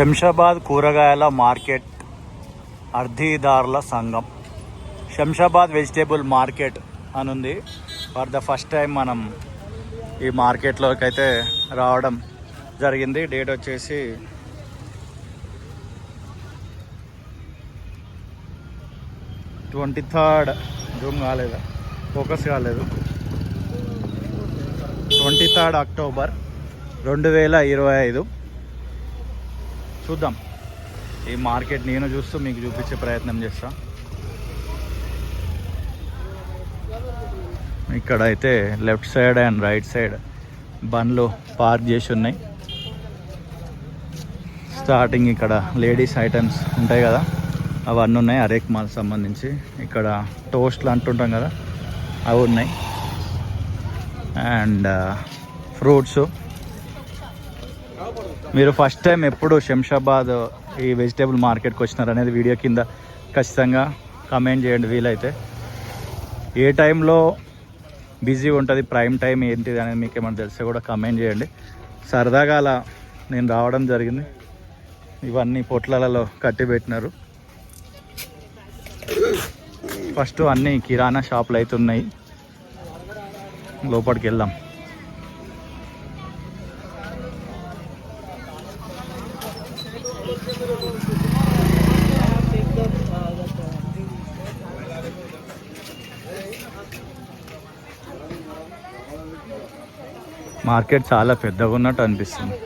శంషాబాద్ కూరగాయల మార్కెట్ అర్ధీదారుల సంఘం. Shamshabad vegetable market అని ఉంది ఫర్ ద ఫస్ట్ టైం మనం ఈ మార్కెట్లోకి అయితే రావడం జరిగింది. డేట్ వచ్చేసి ట్వంటీ థర్డ్ జూమ్ కాలేదు? ఫోకస్ కాలేదు. ట్వంటీ థర్డ్ అక్టోబర్ రెండు వేల ఇరవై ఐదు. చూద్దాం. ఈ మార్కెట్ నేను చూస్తూ మీకు చూపించే ప్రయత్నం చేస్తా. ఇక్కడ అయితే left side and right side బండ్లు పార్క్ చేసి ఉన్నాయి. స్టార్టింగ్ ఇక్కడ లేడీస్ ఐటమ్స్ ఉంటాయి కదా అవన్నీ ఉన్నాయి. అరేక్ మాల్ సంబంధించి ఇక్కడ టోస్ట్లు అంటుంటాం కదా అవి ఉన్నాయి. And fruits. మీరు ఫస్ట్ టైం ఎప్పుడు శంషాబాద్ ఈ వెజిటేబుల్ మార్కెట్కి వచ్చినారు అనేది వీడియో కింద ఖచ్చితంగా కమెంట్ చేయండి వీలైతే. ఏ టైంలో బిజీ ఉంటుంది ప్రైమ్ టైం ఏంటిది అనేది మీకు ఏమైనా తెలిస్తే కూడా కమెంట్ చేయండి. సరదాగా అలా నేను రావడం జరిగింది. ఇవన్నీ పొట్లలలో కట్టి పెట్టినారు. ఫస్ట్ అన్నీ కిరాణా షాపులు అయితే ఉన్నాయి. లోపలికి వెళ్దాం. మార్కెట్ చాలా పెద్దగా ఉన్నట్టు అనిపిస్తుంది.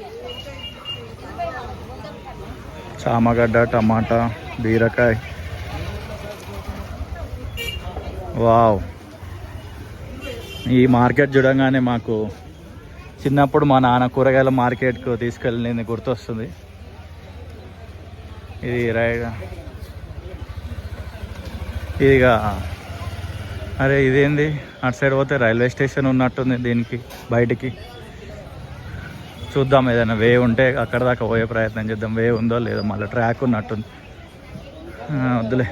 చామగడ్డ టమాటా బీరకాయ. వావ్. ఈ మార్కెట్ చూడంగానే మాకు చిన్నప్పుడు మా నాన్న కూరగాయల మార్కెట్కు తీసుకెళ్ళింది గుర్తొస్తుంది. ఇది రైడ్. ఇదిగా అరే ఇదేంది? అటు సైడ్ పోతే రైల్వే స్టేషన్ ఉన్నట్టుంది దీనికి బయటికి. చూద్దాం ఏదైనా వే ఉంటే అక్కడ దాకా పోయే ప్రయత్నం చేద్దాం. వే ఉందో లేదో మళ్ళీ ట్రాక్ ఉన్నట్టుంది. వద్దులే.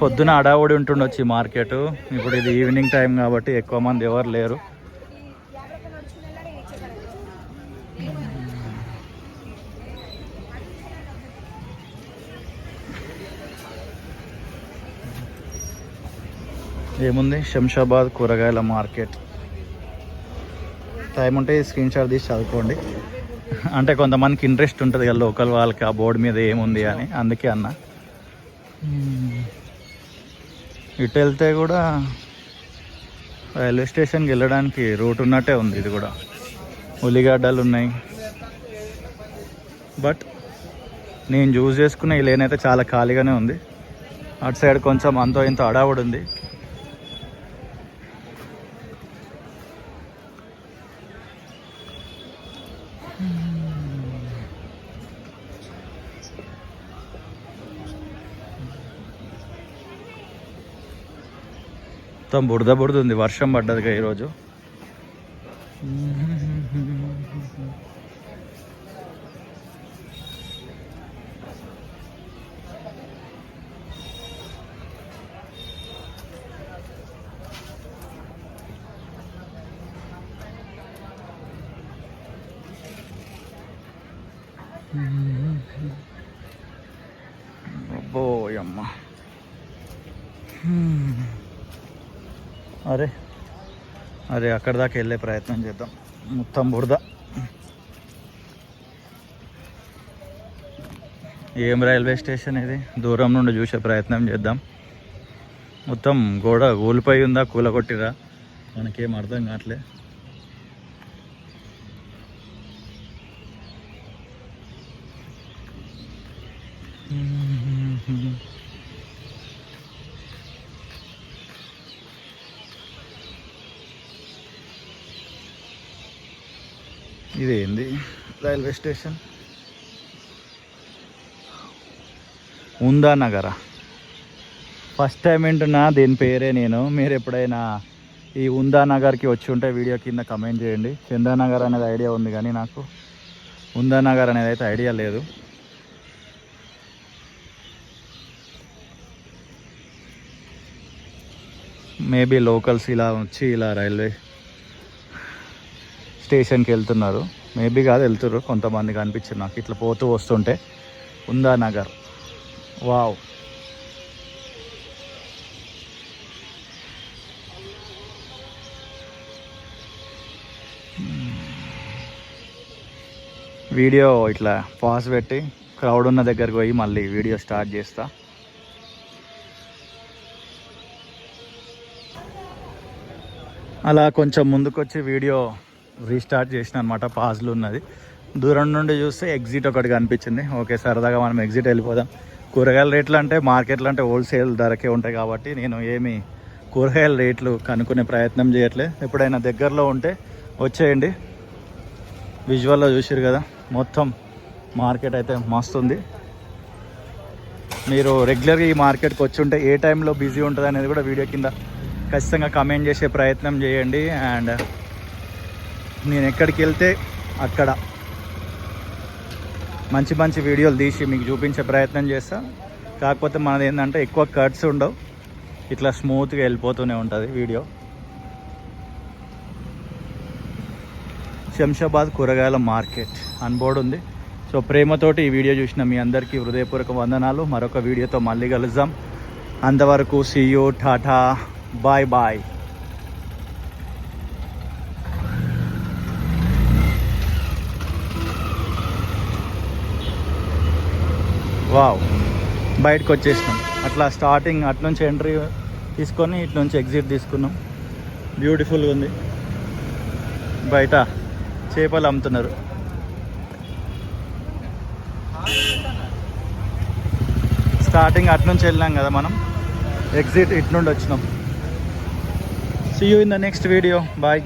పొద్దున అడావుడి ఉంటుండొచ్చు ఈ మార్కెట్. ఇప్పుడు ఇది ఈవినింగ్ టైం కాబట్టి ఎక్కువ మంది ఎవరు లేరు. ఏముంది? శంషాబాద్ కూరగాయల మార్కెట్. టైం ఉంటే స్క్రీన్ షాట్ తీసి చదువుకోండి. అంటే కొంతమందికి ఇంట్రెస్ట్ ఉంటుంది కదా లోకల్ వాళ్ళకి ఆ బోర్డు మీద ఏముంది అని. అందుకే అన్న. మ్మ్. ఇటు వెళ్తే కూడా రైల్వే స్టేషన్కి వెళ్ళడానికి రూట్ ఉన్నట్టే ఉంది ఇది కూడా. ఉల్లిగడ్డలు ఉన్నాయి. బట్ నేను చూస్ చేసుకున్న ఈ లేన్ అయితే చాలా ఖాళీగానే ఉంది. అటు సైడ్ కొంచెం అంతో ఇంత అడావుడు ఉంది. మొత్తం బురద బురద ఉంది వర్షం పడ్డదిగా ఈరోజు. అబ్బో అరే అరే అక్కడ దాకా వెళ్ళే ప్రయత్నం చేద్దాం. మొత్తం బురద. ఏం రైల్వే స్టేషన్ ఇది? దూరం నుండి చూసే ప్రయత్నం చేద్దాం. మొత్తం గోడ కూలిపోయి ఉందా కూలగొట్టిరా? మనకేం అర్థం కావట్లే. ఇదేంది? Railway station? ఉందా నగరా ఫస్ట్ టైం వింటున్నా దీని పేరే నేను. మీరు ఎప్పుడైనా ఈ ఉందా నగర్కి వచ్చి ఉంటే వీడియో కింద కమెంట్ చేయండి. చందానగర్ అనేది ఐడియా ఉంది కానీ నాకు ఉందా నగర్ అనేది అయితే ఐడియా లేదు. మేబీ లోకల్స్ ఇలా వచ్చి ఇలా రైల్వే స్టేషన్కి వెళ్తున్నారు. మేబీ కాదు వెళ్తుర్రు. కొంతమంది కనిపించారు నాకు. ఇట్లా పోతూ వస్తుంటే ఉందా నగర్? వావ్. వీడియో ఇట్లా పాస్ పెట్టి క్రౌడ్ ఉన్న దగ్గరికి పోయి మళ్ళీ వీడియో స్టార్ట్ చేస్తా. అలా కొంచెం ముందుకొచ్చి వీడియో రీస్టార్ట్ చేసిన అనమాట పాజ్లు ఉన్నది. దూరం నుండి చూస్తే ఎగ్జిట్ ఒకటి కనిపించింది. ఓకే సరదాగా మనం ఎగ్జిట్ వెళ్ళిపోదాం. కూరగాయల రేట్లు అంటే మార్కెట్లు అంటే హోల్సేల్ ధరకే ఉంటాయి కాబట్టి నేను ఏమి కూరగాయల రేట్లు కనుక్కునే ప్రయత్నం చేయట్లేదు ఎప్పుడైనా దగ్గరలో ఉంటే వచ్చేయండి. విజువల్లో చూసారు కదా మొత్తం మార్కెట్ అయితే మస్తుంది. మీరు రెగ్యులర్గా ఈ మార్కెట్కి వచ్చి ఉంటే ఏ టైంలో బిజీ ఉంటుంది అనేది కూడా వీడియో కింద ఖచ్చితంగా కమెంట్ చేసే ప్రయత్నం చేయండి. అండ్ నేను ఎక్కడికి వెళ్తే అక్కడ. మంచి మంచి వీడియోలు తీసి మీకు చూపించే ప్రయత్నం చేస్తా. కాకపోతే మనది ఏంటంటే ఎక్కువ కట్స్ ఉండవు. ఇట్లా స్మూత్గా వెళ్ళిపోతూనే ఉంటుంది వీడియో. శంషాబాద్ కూరగాయల మార్కెట్. అని ఉంది. సో ప్రేమతోటి ఈ వీడియో చూసిన మీ అందరికీ హృదయపూర్వక వందనాలు. మరొక వీడియోతో మళ్ళీ కలుద్దాం. అంతవరకు see you tata. Bye bye. Wow. బయటకు వచ్చేసినాం అట్లా స్టార్టింగ్ అటు నుంచి ఎంట్రీ తీసుకొని ఇటు నుంచి ఎగ్జిట్ తీసుకున్నాం బ్యూటిఫుల్గా ఉంది. బయట చేపలు అమ్ముతున్నారు. స్టార్టింగ్ అటు నుంచి వెళ్ళినాం కదా మనం. ఎగ్జిట్ ఇటు నుండి వచ్చినాం. See you in the next video bye